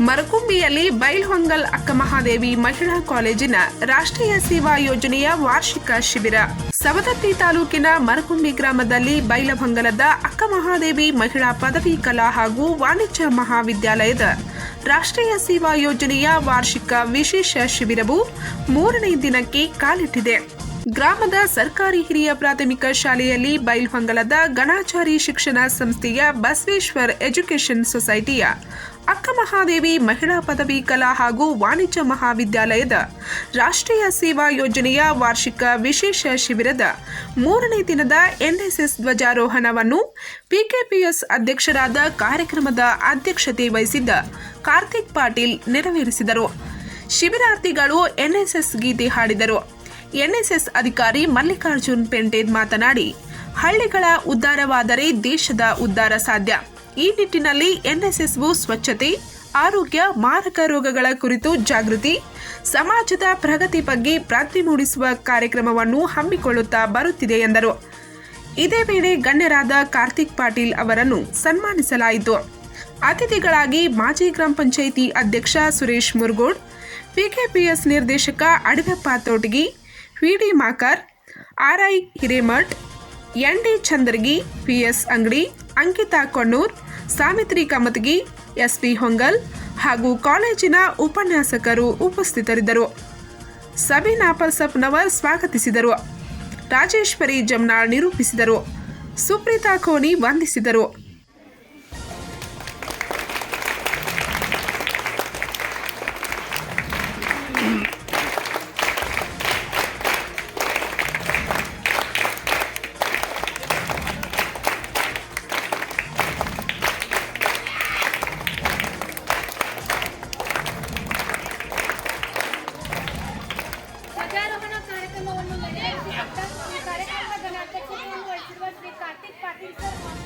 ಮರಕುಂಬಿಯಲ್ಲಿ ಬೈಲ್ಹೊಂಗಲ್ ಅಕ್ಕಮಹಾದೇವಿ ಮಹಿಳಾ ಕಾಲೇಜಿನ ರಾಷ್ಟ್ರೀಯ ಸೇವಾ ಯೋಜನೆಯ ವಾರ್ಷಿಕ ಶಿಬಿರ. ಸವದತ್ತಿ ತಾಲೂಕಿನ ಮರಕುಂಬಿ ಗ್ರಾಮದಲ್ಲಿ ಬೈಲಹೊಂಗಲದ ಅಕ್ಕಮಹಾದೇವಿ ಮಹಿಳಾ ಪದವಿ ಕಲಾ ಹಾಗೂ ವಾಣಿಜ್ಯ ಮಹಾವಿದ್ಯಾಲಯದ ರಾಷ್ಟ್ರೀಯ ಸೇವಾ ಯೋಜನೆಯ ವಾರ್ಷಿಕ ವಿಶೇಷ ಶಿಬಿರವು ಮೂರನೇ ದಿನಕ್ಕೆ ಕಾಲಿಟ್ಟಿದೆ. ಗ್ರಾಮದ ಸರ್ಕಾರಿ ಹಿರಿಯ ಪ್ರಾಥಮಿಕ ಶಾಲೆಯಲ್ಲಿ ಬೈಲ್ಹೊಂಗಲದ ಗಣಾಚಾರಿ ಶಿಕ್ಷಣ ಸಂಸ್ಥೆಯ ಬಸವೇಶ್ವರ್ ಎಜುಕೇಷನ್ ಸೊಸೈಟಿಯ ಅಕ್ಕಮಹಾದೇವಿ ಮಹಿಳಾ ಪದವಿ ಕಲಾ ಹಾಗೂ ವಾಣಿಜ್ಯ ಮಹಾವಿದ್ಯಾಲಯದ ರಾಷ್ಟ್ರೀಯ ಸೇವಾ ಯೋಜನೆಯ ವಾರ್ಷಿಕ ವಿಶೇಷ ಶಿಬಿರದ ಮೂರನೇ ದಿನದ ಎನ್ಎಸ್ಎಸ್ ಧ್ವಜಾರೋಹಣವನ್ನು ಪಿಕೆಪಿಎಸ್ ಅಧ್ಯಕ್ಷರಾದ ಕಾರ್ಯಕ್ರಮದ ಅಧ್ಯಕ್ಷತೆ ವಹಿಸಿದ್ದ ಕಾರ್ತಿಕ್ ಪಾಟೀಲ್ ನೆರವೇರಿಸಿದರು. ಶಿಬಿರಾರ್ಥಿಗಳು ಎನ್ಎಸ್ಎಸ್ ಗೀತೆ ಹಾಡಿದರು. ಎನ್ಎಸ್ಎಸ್ ಅಧಿಕಾರಿ ಮಲ್ಲಿಕಾರ್ಜುನ್ ಪೆಂಟೇದ್ ಮಾತನಾಡಿ, ಹಳ್ಳಿಗಳ ಉದ್ಧಾರವಾದರೆ ದೇಶದ ಉದ್ಧಾರ ಸಾಧ್ಯ. ಈ ನಿಟ್ಟಿನಲ್ಲಿ ಎನ್ಎಸ್ಎಸ್ವು ಸ್ವಚ್ಛತೆ, ಆರೋಗ್ಯ, ಮಾರಕ ರೋಗಗಳ ಕುರಿತು ಜಾಗೃತಿ, ಸಮಾಜದ ಪ್ರಗತಿ ಬಗ್ಗೆ ಪ್ರಾರ್ಥನೆ ಮೂಡಿಸುವ ಕಾರ್ಯಕ್ರಮವನ್ನು ಹಮ್ಮಿಕೊಳ್ಳುತ್ತಾ ಬರುತ್ತಿದೆ ಎಂದರು. ಇದೇ ವೇಳೆ ಗಣ್ಯರಾದ ಕಾರ್ತಿಕ್ ಪಾಟೀಲ್ ಅವರನ್ನು ಸನ್ಮಾನಿಸಲಾಯಿತು. ಅತಿಥಿಗಳಾಗಿ ಮಾಜಿ ಗ್ರಾಮ ಪಂಚಾಯಿತಿ ಅಧ್ಯಕ್ಷ ಸುರೇಶ್ ಮುರ್ಗೋಡ್ ಪಿಕೆಪಿಎಸ್ ನಿರ್ದೇಶಕ Adaveppa Thotagi, V D Makar, R I Hiremath N D Chandragi, P S Angadi Ankita Konnur, Savitri Kamatagi S P Hongal ಹಾಗೂ ಕಾಲೇಜಿನ ಉಪನ್ಯಾಸಕರು ಉಪಸ್ಥಿತರಿದ್ದರು. ಸಬೀನಾ ಪಲ್ಸಪ್ನವರ್ ಸ್ವಾಗತಿಸಿದರು. ರಾಜೇಶ್ವರಿ ಜಮ್ನಾಳ್ ನಿರೂಪಿಸಿದರು. ಸುಪ್ರೀತಾ ಕೋಣಿ ವಂದಿಸಿದರು.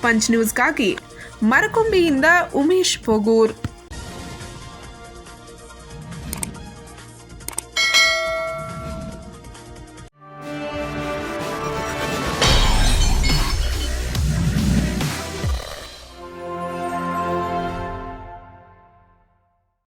ಪಂಚ್ ನ್ಯೂಸ್ಗಾಗಿ ಮರಕುಂಬಿಯಿಂದ ಉಮೇಶ್ ಪೋಗೂರ್.